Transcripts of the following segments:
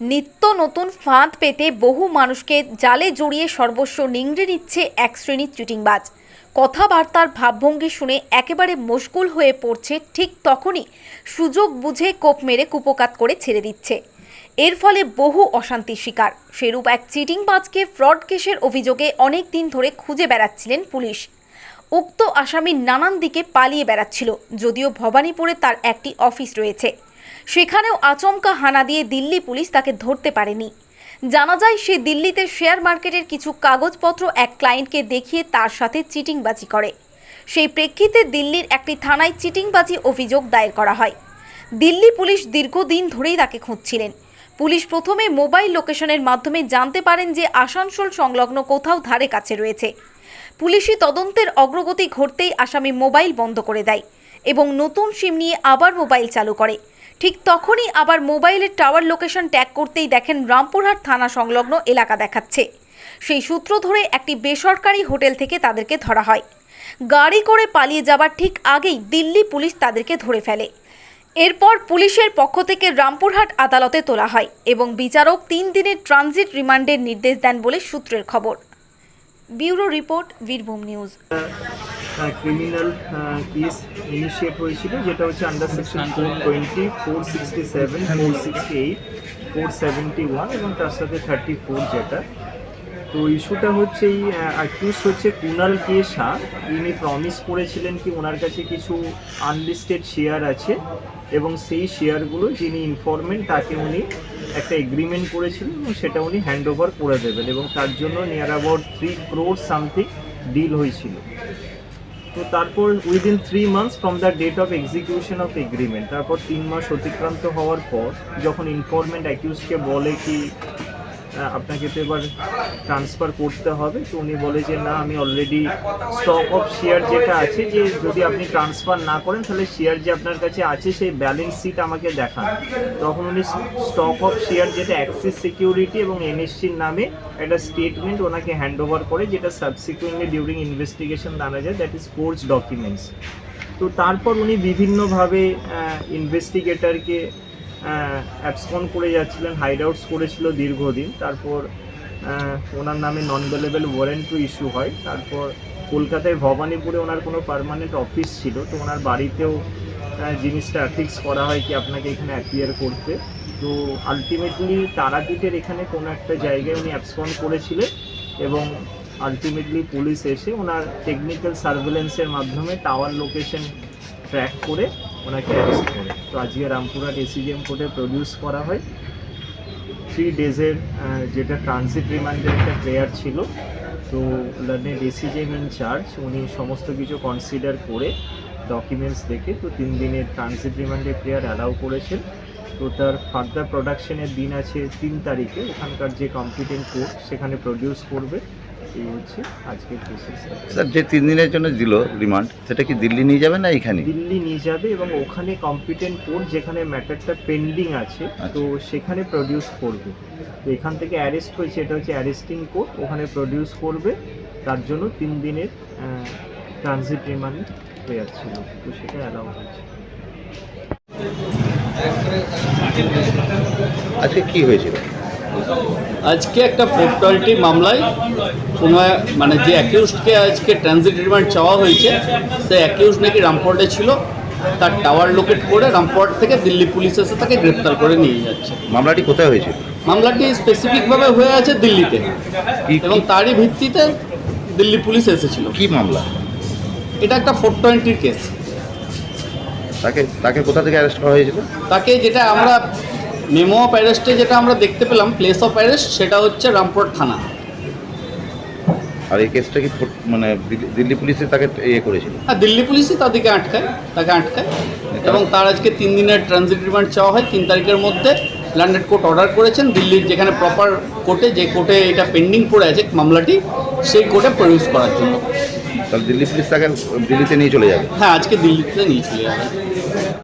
নিত্য নতুন ফাঁদ পেতে বহু মানুষকে জালে জড়িয়ে সর্বস্ব নিংড়ে নিচ্ছে এক শ্রেণির চিটিংবাজ। কথাবার্তার ভাবভঙ্গি শুনে একেবারে মশগুল হয়ে পড়ছে ঠিক তখনই সুযোগ বুঝে কোপ মেরে কুপোকাত করে ছেড়ে দিচ্ছে। এর ফলে বহু অশান্তির শিকার। সেরূপ এক চিটিংবাজকে ফ্রড কেসের অভিযোগে অনেক দিন ধরে খুঁজে বেড়াচ্ছিলেন পুলিশ। উক্ত আসামি নানান দিকে পালিয়ে বেড়াচ্ছিল, যদিও ভবানীপুরে তার একটি অফিস রয়েছে। সেখানেও আচমকা হানা দিয়ে দিল্লি পুলিশ তাকে ধরতে পারেনি। জানা যায়, সে দিল্লিতে শেয়ার মার্কেটের কিছু কাগজপত্র এক ক্লায়েন্টকে দেখিয়ে তার সাথে চিটিংবাজি করে। সেই প্রেক্ষিতে দিল্লির একটি থানায় চিটিংবাজি অভিযোগ দায়ের করা হয়। দিল্লি পুলিশ দীর্ঘদিন ধরেই তাকে খুঁজছিলেন। পুলিশ প্রথমে মোবাইল লোকেশনের মাধ্যমে জানতে পারেন যে আসানসোল সংলগ্ন কোথাও ধারে কাছে রয়েছে। পুলিশি তদন্তের অগ্রগতি ঘটতেই আসামি মোবাইল বন্ধ করে দেয় এবং নতুন সিম নিয়ে আবার মোবাইল চালু করে। ঠিক তখনই আবার মোবাইলের টাওয়ার লোকেশন ট্যাগ করতেই দেখেন রামপুরহাট থানা সংলগ্ন এলাকা দেখাচ্ছে। সেই সূত্র ধরে একটি বেসরকারি হোটেল থেকে তাদেরকে ধরা হয়। গাড়ি করে পালিয়ে যাবার ঠিক আগেই দিল্লি পুলিশ তাদেরকে ধরে ফেলে। এরপর পুলিশের পক্ষ থেকে রামপুরহাট আদালতে তোলা হয় এবং বিচারক তিন দিনের ট্রানজিট রিমান্ডের নির্দেশ দেন বলে সূত্রের খবর। Bureau report Birbhum news. Criminal case initiate হয়েছিল যেটা হচ্ছে under section four twenty four sixty seven four sixty eight four seventy one এবং তার সাথে থার্টি ফোর যেটা। তো ইস্যুটা হচ্ছে এই অ্যাকিউজ হচ্ছে কুনাল কে শাহ। ইনি প্রমিস করেছিলেন কি ওনার কাছে কিছু আনলিস্টেড শেয়ার আছে এবং সেই শেয়ারগুলো যিনি ইনফরমেন্ট তাকে উনি একটা এগ্রিমেন্ট করেছিলেন এবং সেটা উনি হ্যান্ড ওভার করে দেবেন এবং তার জন্য near about three crore something deal হয়েছিল। তো তারপর within three months from the date of execution of agreement তারপর তিন মাস অতিক্রান্ত হওয়ার পর, যখন ইনফরমেন্ট অ্যাকিউজকে বলে কি আপনাকে তো এবার ট্রান্সফার করতে হবে। তো উনি বলে যে, না, আমি অলরেডি স্টক অফ শেয়ার যেটা আছে, যে যদি আপনি ট্রান্সফার না করেন, তাহলে শেয়ার যে আপনার কাছে আছে, সেই ব্যালেন্স শিট আমাকে দেখান। তখন উনি স্টক অফ শেয়ার যেটা অ্যাক্সিস সিকিউরিটি এবং এনএসসির নামে একটা স্টেটমেন্ট ওনাকে হ্যান্ড ওভার করে, যেটা সাবসিকুয়েন্টলি ডিউরিং ইনভেস্টিগেশন জানা যায় দ্যাট ইজ ফোর্স ডকুমেন্টস তো তারপর উনি বিভিন্নভাবে ইনভেস্টিগেটরকে অ্যাবসকন করে যাচ্ছিলেন হাইড আউটস করেছিল দীর্ঘদিন। তারপর ওনার নামে non bailable warrant to issue হয়। তারপর কলকাতায় ভবানীপুরে ওনার কোনো পার্মানেন্ট অফিস ছিল। তো ওনার বাড়িতেও জিনিসটা ফিক্স করা হয় কি আপনাকে এখানে অ্যাপিয়ার করতে। তো আলটিমেটলি তারাপীঠের এখানে কোনো একটা জায়গায় উনি অ্যাবসকন করেছিলেন এবং আলটিমেটলি পুলিশ এসে ওনার টেকনিক্যাল সার্ভেলেন্সের মাধ্যমে টাওয়ার লোকেশন ট্র্যাক করে ওনাকে করে। তো আজকে রামপুরহাট এসিজিএম কোর্টে প্রডিউস করা হয়। থ্রি ডেজের যেটা ট্রানজিট রিমান্ডের একটা প্রেয়ার ছিল। তো লার্নেড এসিজিএম ইন চার্জ উনি সমস্ত কিছু কনসিডার করে ডকুমেন্টস দেখে তো তিন দিনের ট্রানজিট রিমান্ডের প্রেয়ার অ্যালাউ করেছেন। তো তার ফার্দার প্রোডাকশনের দিন আছে তিন তারিখে। ওখানকার যে কম্পিটেন্ট কোর্ট সেখানে প্রডিউস করবে। এই হচ্ছে? আজকের স্যার যে তিন দিনের জন্য দিল রিমান্ড সেটা কি দিল্লি নিয়ে যাবে না এখানে? দিল্লি নিয়ে যাবে এবং ওখানে কম্পিটেন্ট কোর্ট যেখানে ম্যাটারটা পেন্ডিং আছে আচ্ছা। তো সেখানে প্রডিউস করবে। তো এখান থেকে অ্যারেস্ট হয়েছে এটা হচ্ছে অ্যারেস্টিং কোর্ট ওখানে প্রডিউস করবে তার জন্য তিন দিনের ট্রানজিট রিমান্ড হয়ে যাচ্ছিল তো সেটা অ্যালাউ হয়েছে। আজকে কি হয়েছিল? আজকে একটা ফোর টোয়েন্টি মামলায় কোনো মানে যে অ্যাকিউজকে আজকে ট্রানজিট রিমান্ড চাওয়া হয়েছে সে অ্যাকিউজ নাকি রামপুরহাটে ছিল তার টাওয়ার লোকেট করে রামপুরহাট থেকে দিল্লি পুলিশ এসে তাকে গ্রেপ্তার করে নিয়ে যাচ্ছে। মামলাটি কোথায় হয়েছে? মামলাটি স্পেসিফিকভাবে হয়ে আছে দিল্লিতে। এবং তারই ভিত্তিতে দিল্লি পুলিশ এসেছিল। কি মামলা? এটা একটা ফোর টোয়েন্টির কেস। তাকে তাকে কোথা থেকে অ্যারেস্ট করা হয়েছিল? তাকে যেটা আমরা মেমো অফ অ্যারেস্টে যেটা আমরা দেখতে পেলাম প্লেস অফ অ্যারেস্ট সেটা হচ্ছে রামপুরহাট থানা। আর এই কেসটা কি মানে দিল্লি- পুলিশে তাকে ইয়ে করেছিল? আর দিল্লি পুলিশই তাদেরকে আটকায় তাকে আটকায়। এবং তার আজকে তিন দিনের ট্রানজিট রিমান্ড চাওয়া হয়। তিন তারিখের মধ্যে ল্যান্ডেড কোর্ট অর্ডার করেছেন দিল্লির যেখানে প্রপার কোর্টে যে কোর্টে এটা পেন্ডিং পড়ে আছে মামলাটি সেই কোর্টে প্রডিউস করার জন্য। তাহলে দিল্লি পুলিশ তাকে দিল্লিতে নিয়ে চলে যাবে? হ্যাঁ আজকে দিল্লিতে নিয়ে চলে যাবে।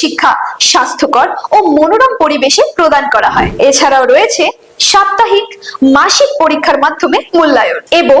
শিক্ষা স্বাস্থ্যকর ও মনোরম পরিবেশে প্রদান করা হয়। এছাড়াও রয়েছে সাপ্তাহিক মাসিক পরীক্ষার মাধ্যমে মূল্যায়ন এবং